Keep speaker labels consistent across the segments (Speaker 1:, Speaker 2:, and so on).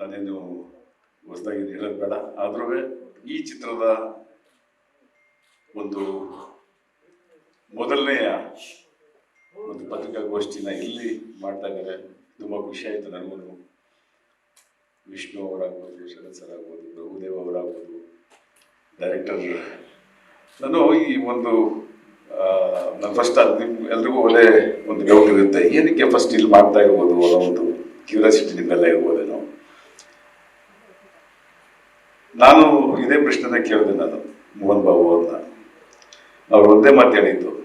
Speaker 1: ನಾನೇನು ಹೊಸದಾಗಿ ಹೇಳೋದು ಬೇಡ. ಆದ್ರೂ ಈ ಚಿತ್ರದ ಒಂದು ಮೊದಲನೆಯ ಒಂದು ಪತ್ರಿಕಾಗೋಷ್ಠಿನ ಇಲ್ಲಿ ಮಾಡ್ತಾ ಇದ್ದಾರೆ. ತುಂಬ ಖುಷಿ ಆಯಿತು ನನಗೂ ವಿಷ್ಣು ಅವರಾಗ್ಬೋದು, ಶರತ್ ಸರ್ ಆಗ್ಬೋದು, ಪ್ರಭುದೇವ್ ಅವರಾಗ್ಬೋದು ಡೈರೆಕ್ಟರ್ ನಾನು ಈ ಒಂದು ನಾನು ಫಸ್ಟ್ ಅದು ನಿಮ್ಮ ಎಲ್ರಿಗೂ ಒಳ್ಳೆ ಒಂದು ಡೌಟ್ ಇರುತ್ತೆ. ಏನಕ್ಕೆ ಫಸ್ಟ್ ಇಲ್ಲಿ ಮಾಡ್ತಾ ಇರ್ಬೋದು ಅನ್ನೋ ಒಂದು ಕ್ಯೂರಿಯಾಸಿಟಿ ನಿಮ್ಮೆಲ್ಲ ಇರ್ಬೋದೇನೋ. ನಾನು ಇದೇ ಪ್ರಶ್ನೆನ ಕೇಳಿದೆ ನಾನು ಮೋಹನ್ ಬಾಬು ಅವ್ರನ್ನ? ಅವ್ರು ಒಂದೇ ಮಾತು ಹೇಳಿದ್ದು.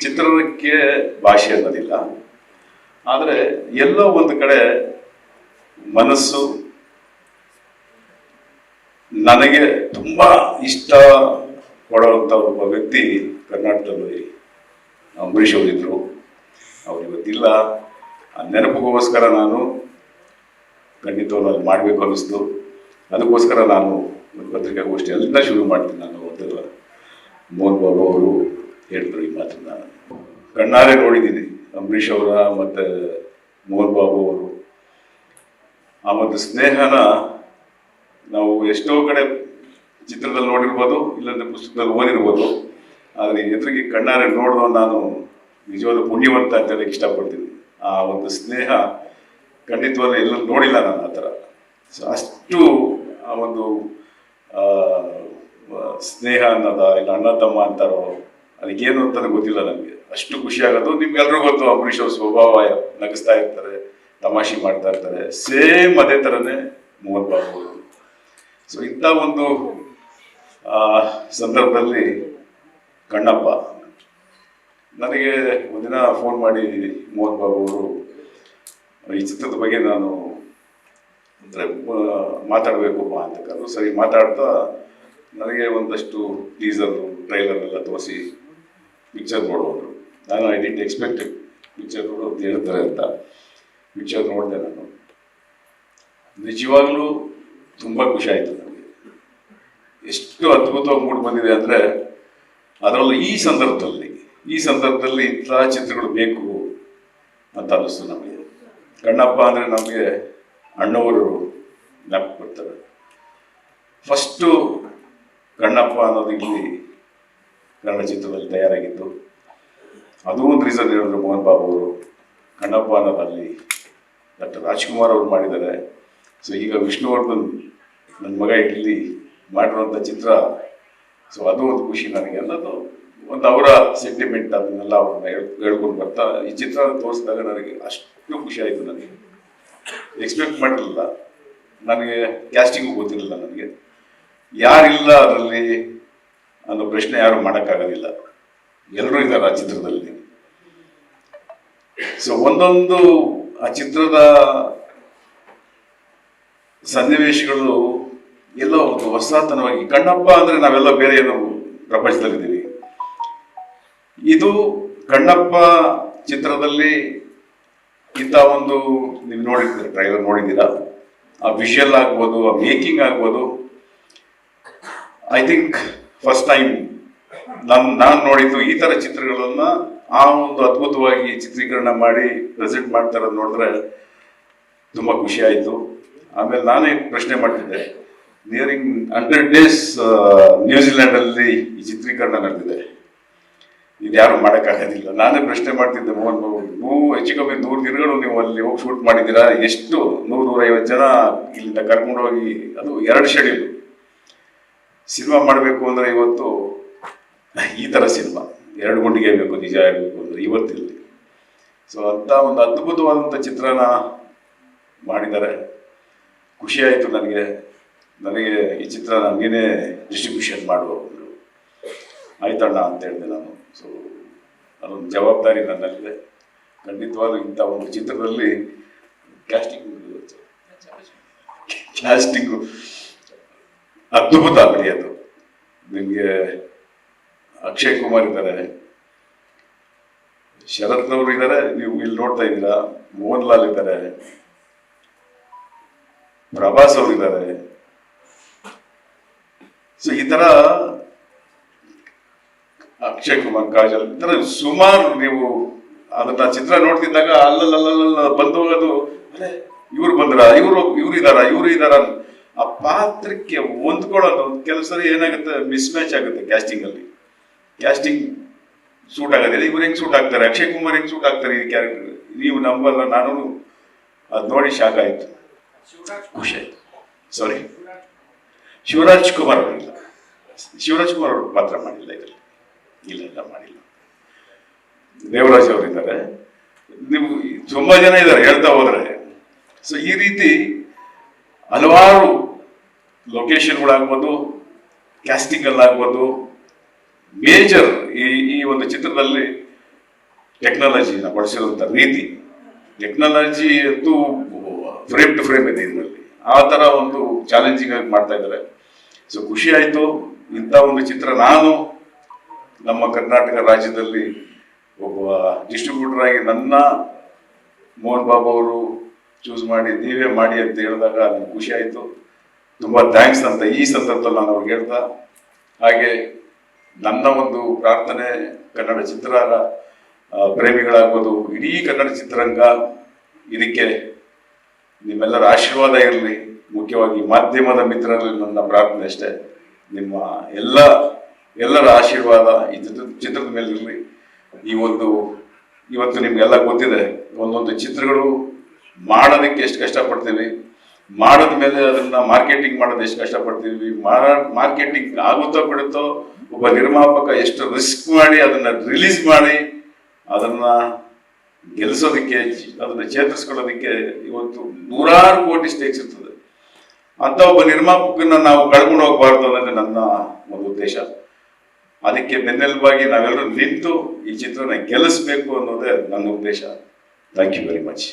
Speaker 1: ಚಿತ್ರಕ್ಕೆ ಭಾಷೆ ಅನ್ನೋದಿಲ್ಲ. ಆದರೆ ಎಲ್ಲೋ ಒಂದು ಕಡೆ ಮನಸ್ಸು ನನಗೆ ತುಂಬಾ ಇಷ್ಟ ಪಡುವಂಥ ಒಬ್ಬ ವ್ಯಕ್ತಿ ಕರ್ನಾಟಕದಲ್ಲಿ ಅಂಬರೀಷ್ ಅವರಿದ್ರು. ಅವ್ರು ಇವತ್ತಿಲ್ಲ. ಆ ನೆನಪಿಗೋಸ್ಕರ ನಾನು ಖಂಡಿತವಾಗ್ಲೂ ನಾನು ಮಾಡಬೇಕು ಅನ್ನಿಸ್ತು. ಅದಕ್ಕೋಸ್ಕರ ನಾನು ಪತ್ರಿಕಾ ಪತ್ರಿಕಾಗೋಷ್ಠಿ ಅಲ್ಲಿಂದ ಶುರು ಮಾಡ್ತೀನಿ. ನಾನು ಓದಲ್ಲ ಮೋಹನ್ ಬಾಬು ಅವರು ಹೇಳಿದ್ರು ಈ ಮಾತನ್ನ. ಕಣ್ಣಾರೆ ನೋಡಿದ್ದೀನಿ. ಅಂಬರೀಷ್ ಅವರ ಮತ್ತು ಮೋಹನ್ ಬಾಬು ಅವರು. ಆ ಒಂದು ಸ್ನೇಹನ ನಾವು ಎಷ್ಟೋ ಕಡೆ ಚಿತ್ರದಲ್ಲಿ ನೋಡಿರ್ಬೋದು, ಇಲ್ಲಾಂದ್ರೆ ಪುಸ್ತಕದಲ್ಲಿ ಓದಿರ್ಬೋದು. ಆದರೆ ಎದುರಿಗೆ ಕಣ್ಣಾರೆ ನೋಡಿದ ನಾನು ನಿಜವಾದ ಪುಣ್ಯವಂತ ಅಂತ ಹೇಳಕ್ಕೆ ಇಷ್ಟಪಡ್ತೀನಿ. ಆ ಒಂದು ಸ್ನೇಹ ಖಂಡಿತವಾಗ್ಲೂ ಎಲ್ಲ ನೋಡಿಲ್ಲ ನಾನು ಆ ಥರ. ಸೊ ಅಷ್ಟು ಆ ಒಂದು ಸ್ನೇಹ ಅನ್ನೋದ ಇಲ್ಲ ಅಣ್ಣ ತಮ್ಮ ಅಂತಾರೋ ಅದಕ್ಕೇನು ಅಂತ ಗೊತ್ತಿಲ್ಲ ನನಗೆ. ಅಷ್ಟು ಖುಷಿ ಆಗೋದು ನಿಮ್ಗೆಲ್ರಿಗೂ ಗೊತ್ತು, ಅಂಬರೀಷ್ ಅವ್ರ ಸ್ವಭಾವ ನಗಿಸ್ತಾ ಇರ್ತಾರೆ, ತಮಾಷೆ ಮಾಡ್ತಾ ಇರ್ತಾರೆ. ಸೇಮ್ ಅದೇ ಥರನೇ ಮೋಹನ್ ಬಾಬು ಅವರು ಸೊ ಇಂಥ ಒಂದು ಸಂದರ್ಭದಲ್ಲಿ ಕಣ್ಣಪ್ಪ, ನನಗೆ ಒಂದಿನ ಫೋನ್ ಮಾಡಿ ಮೋಹನ್ ಬಾಬು ಅವರು ಈ ಚಿತ್ರದ ಬಗ್ಗೆ ನಾನು, ಅಂದರೆ ಮಾತಾಡಬೇಕು ಅಂತ ಕರೆದು ಸರಿ ಮಾತಾಡ್ತಾ ನನಗೆ ಒಂದಷ್ಟು ಟೀಸರ್ ಟ್ರೈಲರ್ ಎಲ್ಲ ತೋರಿಸಿ ಪಿಕ್ಚರ್ ನೋಡೋರು ನಾನು ಐ ಡಿಂಟ್ ಎಕ್ಸ್ಪೆಕ್ಟ್ ಪಿಕ್ಚರ್ ನೋಡು ಅಂತ ಹೇಳ್ತಾರೆ ಅಂತ. ಪಿಕ್ಚರ್ ನೋಡಿದೆ ನಾನು. ನಿಜವಾಗ್ಲೂ ತುಂಬ ಖುಷಿ ಆಯಿತು ನನಗೆ. ಎಷ್ಟು ಅದ್ಭುತವಾಗಿ ಮೂಡ್ ಬಂದಿದೆ ಅಂದರೆ, ಅದರಲ್ಲೂ ಈ ಸಂದರ್ಭದಲ್ಲಿ ಈ ಸಂದರ್ಭದಲ್ಲಿ ಇಂಥ ಚಿತ್ರಗಳು ಬೇಕು ಅಂತ ಅನ್ನಿಸ್ತು ನಮಗೆ. ಕಣ್ಣಪ್ಪ ಅಂದರೆ ನಮಗೆ ಅಣ್ಣವರು ಜ್ಞಾಪಕ ಬರ್ತಾರೆ ಫಸ್ಟು ಕಣ್ಣಪ್ಪ ಅನ್ನೋದು ಇಲ್ಲಿ ಕನ್ನಡ ಚಿತ್ರದಲ್ಲಿ ತಯಾರಾಗಿತ್ತು ಅದು ಒಂದು ರೀಸನ್ ಹೇಳಿದ್ರು ಮೋಹನ್ ಬಾಬು ಅವರು. ಕಣ್ಣಪ್ಪ ಅನ್ನೋದಲ್ಲಿ ಡಾಕ್ಟರ್ ರಾಜ್ಕುಮಾರ್ ಅವರು ಮಾಡಿದ್ದಾರೆ. ಸೊ ಈಗ ವಿಷ್ಣುವರ್ಧನ್ ನನ್ನ ಮಗ ಇಲ್ಲಿ ಮಾಡಿರುವಂಥ ಚಿತ್ರ ಸೊ ಅದು ಒಂದು ಖುಷಿ ನನಗೆ. ಅನ್ನೋದು ಒಂದು ಅವರ ಸೆಂಟಿಮೆಂಟ್ ಅದನ್ನೆಲ್ಲ ಅವ್ರನ್ನ ಹೇಳ್, ಹೇಳ್ಕೊಂಡು ಬರ್ತಾ ಈ ಚಿತ್ರ ತೋರಿಸಿದಾಗ ನನಗೆ ಅಷ್ಟು ಖುಷಿ ಆಯಿತು ನನಗೆ. ಎಕ್ಸ್ಪೆಕ್ಟ್ ಮಾಡಿರಲಿಲ್ಲ ನನಗೆ ಕ್ಯಾಸ್ಟಿಂಗು ಗೊತ್ತಿರಲಿಲ್ಲ ನನಗೆ. ಯಾರಿಲ್ಲ ಅದರಲ್ಲಿ ಅನ್ನೋ ಪ್ರಶ್ನೆ ಯಾರು ಮಾಡೋಕ್ಕಾಗೋದಿಲ್ಲ. ಎಲ್ಲರೂ ಇದ್ದಾರೆ ಆ ಚಿತ್ರದಲ್ಲಿ. ಸೊ ಒಂದೊಂದು ಆ ಚಿತ್ರದ ಸನ್ನಿವೇಶಗಳು ಎಲ್ಲೋ ಒಂದು ಹೊಸತನವಾಗಿ, ಕಣ್ಣಪ್ಪ ಅಂದರೆ ನಾವೆಲ್ಲ ಬೇರೆ ಏನೋ ಪ್ರಪಂಚದಲ್ಲಿದ್ದೀವಿ. ಇದು ಕಣ್ಣಪ್ಪ ಚಿತ್ರದಲ್ಲಿ ಇಂಥ ಒಂದು ನೀವು ನೋಡಿದ್ದೀರ ಟ್ರೈಲರ್ ನೋಡಿದ್ದೀರಾ? ಆ ವಿಷಲ್ ಆಗ್ಬೋದು, ಆ ಮೇಕಿಂಗ್ ಆಗ್ಬೋದು. ಐ ಥಿಂಕ್ ಫಸ್ಟ್ ಟೈಮ್ ನಾನು ನಾನು ನೋಡಿದ್ದು ಈ ಥರ ಚಿತ್ರಗಳನ್ನು ಆ ಒಂದು ಅದ್ಭುತವಾಗಿ ಚಿತ್ರೀಕರಣ ಮಾಡಿ ಪ್ರೆಸೆಂಟ್ ಮಾಡ್ತಾರೆ ನೋಡಿದ್ರೆ ತುಂಬ ಖುಷಿ ಆಯಿತು. ಆಮೇಲೆ ನಾನೇ ಪ್ರಶ್ನೆ ಮಾಡ್ತಿದ್ದೆ ನಿಯರಿಂಗ್ ಹಂಡ್ರೆಡ್ ಡೇಸ್ ನ್ಯೂಜಿಲೆಂಡಲ್ಲಿ ಈ ಚಿತ್ರೀಕರಣ ನಡೆದಿದೆ. ಇದು ಯಾರು ಮಾಡೋಕ್ಕಾಗೋದಿಲ್ಲ. ನಾನೇ ಪ್ರಶ್ನೆ ಮಾಡ್ತಿದ್ದೆ ಮೋಹನ್ ಬಾಬು. ನೀವು ಹೆಚ್ಚು ಕಮ್ಮಿ ನೂರು ದಿನಗಳು ನೀವು ಅಲ್ಲಿ ಹೋಗಿ ಶೂಟ್ ಮಾಡಿದ್ದೀರಾ? ಎಷ್ಟು? ನೂರು, ನೂರೈವತ್ತು ಜನ ಇಲ್ಲಿಂದ ಕರ್ಕೊಂಡು ಹೋಗಿ ಅದು ಎರಡು ಶೆಡ್ಯೂಲ್ ಸಿನಿಮಾ ಮಾಡಬೇಕು ಅಂದರೆ ಇವತ್ತು ಈ ಥರ ಸಿನಿಮಾ. ಎರಡು ಗುಂಡಿಗೆ ಬೇಕು ನಿಜ ಆಗಬೇಕು ಅಂದರೆ ಇವತ್ತಿಲ್ಲಿ. ಸೊ ಅಂಥ ಒಂದು ಅದ್ಭುತವಾದಂಥ ಚಿತ್ರನ ಮಾಡಿದ್ದಾರೆ. ಖುಷಿಯಾಯಿತು ನನಗೆ. ನನಗೆ ಈ ಚಿತ್ರ ನನಗೇನೇ ಡಿಸ್ಟ್ರಿಬ್ಯೂಷನ್ ಮಾಡುವ. ಆಯ್ತಣ್ಣ ಅಂತ ಹೇಳಿದೆ ನಾನು. ಸೊ ಅದೊಂದು ಜವಾಬ್ದಾರಿ ನನ್ನಲ್ಲಿದೆ. ಖಂಡಿತವಾಗ್ಲೂ ಇಂಥ ಒಂದು ಚಿತ್ರದಲ್ಲಿ ಕ್ಯಾಸ್ಟಿಂಗ್ ಕ್ಯಾಸ್ಟಿಂಗು ಅದ್ಭುತ ಬೆಳೆಯೋದು ನಿಮಗೆ ಅಕ್ಷಯ್ ಕುಮಾರ್ ಇದ್ದಾರೆ. ಶರತ್ನವರು ಇದ್ದಾರೆ. ನೀವು ಇಲ್ಲಿ ನೋಡ್ತಾ ಇದ್ದೀರಾ. ಮೋಹನ್ ಲಾಲ್ ಇದ್ದಾರೆ. ಪ್ರಭಾಸ್ ಅವರು ಇದ್ದಾರೆ. ಸೊ ಈ ತರ ಅಕ್ಷಯ್ ಕುಮಾರ್ ಕಾಜಲ್ ಅಂದ್ರೆ ಸುಮಾರು ನೀವು ಅದನ್ನ ಚಿತ್ರ ನೋಡ್ತಿದ್ದಾಗ ಅಲ್ಲಲ್ಲಲ್ಲ ಬಂದು ಹೋಗೋದು ಅರೆ ಇವ್ರು ಬಂದ್ರ? ಇವರು ಇವ್ರು ಇದಾರ? ಇವ್ರು ಇದಾರ? ಆ ಪಾತ್ರಕ್ಕೆ ಹೊಂದ್ಕೊಳ್ಳೋದು ಕೆಲವು ಸರಿ ಏನಾಗುತ್ತೆ ಮಿಸ್ ಮ್ಯಾಚ್ ಆಗುತ್ತೆ ಕ್ಯಾಸ್ಟಿಂಗ್ ಅಲ್ಲಿ. ಕ್ಯಾಸ್ಟಿಂಗ್ ಸೂಟ್ ಆಗೋದಿಲ್ಲ. ಇವ್ರು ಹೆಂಗ್ ಸೂಟ್ ಆಗ್ತಾರೆ? ಅಕ್ಷಯ್ ಕುಮಾರ್ ಹೆಂಗ್ ಸೂಟ್ ಆಗ್ತಾರೆ ಈ ಕ್ಯಾರೆಕ್ಟರ್ ನೀವು ನಂಬಲ್ಲ ನಾನು ಅದ್ ನೋಡಿ ಶಾಕ್ ಆಯ್ತು. ಖುಷಿ ಆಯ್ತು. ಸಾರಿ ಶಿವರಾಜ್ ಕುಮಾರ್ ಅವರಿಲ್ಲ ಶಿವರಾಜ್ ಕುಮಾರ್ ಅವರು ಪಾತ್ರ ಮಾಡಿಲ್ಲ ಇದರಲ್ಲಿ. ಇಲ್ಲ ಇಲ್ಲ, ಮಾಡಿಲ್ಲ. ದೇವರಾಜ್ ಅವರಿದ್ದಾರೆ. ನೀವು ತುಂಬಾ ಜನ ಇದ್ದಾರೆ, ಹೇಳ್ತಾ ಹೋದ್ರೆ. ಸೊ ಈ ರೀತಿ ಹಲವಾರು ಲೊಕೇಶನ್ಗಳಾಗ್ಬೋದು ಕ್ಯಾಸ್ಟಿಂಗ್ ಅಲ್ಲಾಗ್ಬೋದು ಮೇಜರ್ ಈ ಈ ಒಂದು ಚಿತ್ರದಲ್ಲಿ ಟೆಕ್ನಾಲಜಿನ ಬಳಸಿರುವಂಥ ರೀತಿ. ಟೆಕ್ನಾಲಜಿ ಅಂತೂ ಫ್ರೇಮ್ ಟು ಫ್ರೇಮ್ ಇದೆ ಇದರಲ್ಲಿ. ಆ ಥರ ಒಂದು ಚಾಲೆಂಜಿಂಗ್ ಆಗಿ ಮಾಡ್ತಾ ಇದ್ದಾರೆ. ಸೊ ಖುಷಿ ಆಯಿತು. ಇಂಥ ಒಂದು ಚಿತ್ರ ನಾನು ನಮ್ಮ ಕರ್ನಾಟಕ ರಾಜ್ಯದಲ್ಲಿ ಒಬ್ಬ ಡಿಸ್ಟ್ರಿಬ್ಯೂಟರ್ ಆಗಿ ನನ್ನ ಮೋಹನ್ ಬಾಬು ಅವರು ಚೂಸ್ ಮಾಡಿ ನೀವೇ ಮಾಡಿ ಅಂತ ಹೇಳಿದಾಗ ನನಗೆ ಖುಷಿ ಆಯಿತು. ತುಂಬ ಥ್ಯಾಂಕ್ಸ್ ಅಂತ ಈ ಸಂದರ್ಭದಲ್ಲಿ ನಾನು ಅವ್ರಿಗೆ ಹೇಳ್ತಾ ಹಾಗೆ ನನ್ನ ಒಂದು ಪ್ರಾರ್ಥನೆ ಕನ್ನಡ ಚಿತ್ರ ಆ, ಪ್ರೇಮಿಗಳಾಗ್ಬೋದು ಇಡೀ ಕನ್ನಡ ಚಿತ್ರರಂಗ ಇದಕ್ಕೆ ನಿಮ್ಮೆಲ್ಲರ ಆಶೀರ್ವಾದ ಇರಲಿ. ಮುಖ್ಯವಾಗಿ ಮಾಧ್ಯಮದ ಮಿತ್ರರಲ್ಲಿ ನನ್ನ ಪ್ರಾರ್ಥನೆ ಅಷ್ಟೇ. ನಿಮ್ಮ ಎಲ್ಲ ಎಲ್ಲರ ಆಶೀರ್ವಾದ ಈ ಚಿತ್ರ, ಚಿತ್ರದ ಮೇಲೆ ಈ ಒಂದು, ಇವತ್ತು ನಿಮ್ಗೆಲ್ಲ ಗೊತ್ತಿದೆ, ಒಂದೊಂದು ಚಿತ್ರಗಳು ಮಾಡೋದಕ್ಕೆ ಎಷ್ಟು ಕಷ್ಟಪಡ್ತೀವಿ. ಮಾಡಿದ ಮೇಲೆ ಅದನ್ನ ಮಾರ್ಕೆಟಿಂಗ್ ಮಾಡೋದು ಎಷ್ಟು ಕಷ್ಟಪಡ್ತೀವಿ. ಮಾರ್ಕೆಟಿಂಗ್ ಆಗುತ್ತೋ ಬಿಡುತ್ತೋ ಒಬ್ಬ ನಿರ್ಮಾಪಕ ಎಷ್ಟು ರಿಸ್ಕ್ ಮಾಡಿ ಅದನ್ನ ರಿಲೀಸ್ ಮಾಡಿ ಅದನ್ನ ಗೆಲ್ಲಿಸೋದಕ್ಕೆ ಅದನ್ನ ಚೇತರಿಸ್ಕೊಳ್ಳೋದಕ್ಕೆ ಇವತ್ತು ನೂರಾರು ಕೋಟಿ ಸ್ಟೇಕ್ಸ್ ಇರ್ತದೆ. ಅಂತ ಒಬ್ಬ ನಿರ್ಮಾಪಕನ ನಾವು ಕಳ್ಕೊಂಡು ಹೋಗಬಾರ್ದು ಅನ್ನೋದು ನನ್ನ ಒಂದು ಉದ್ದೇಶ. ಅದಕ್ಕೆ ಬೆನ್ನೆಲುಬಾಗಿ ನಾವೆಲ್ಲರೂ ನಿಂತು ಈ ಚಿತ್ರನ ಗೆಲ್ಲಿಸ್ಬೇಕು ಅನ್ನೋದೇ ನನ್ನ ಉದ್ದೇಶ. Thank you very much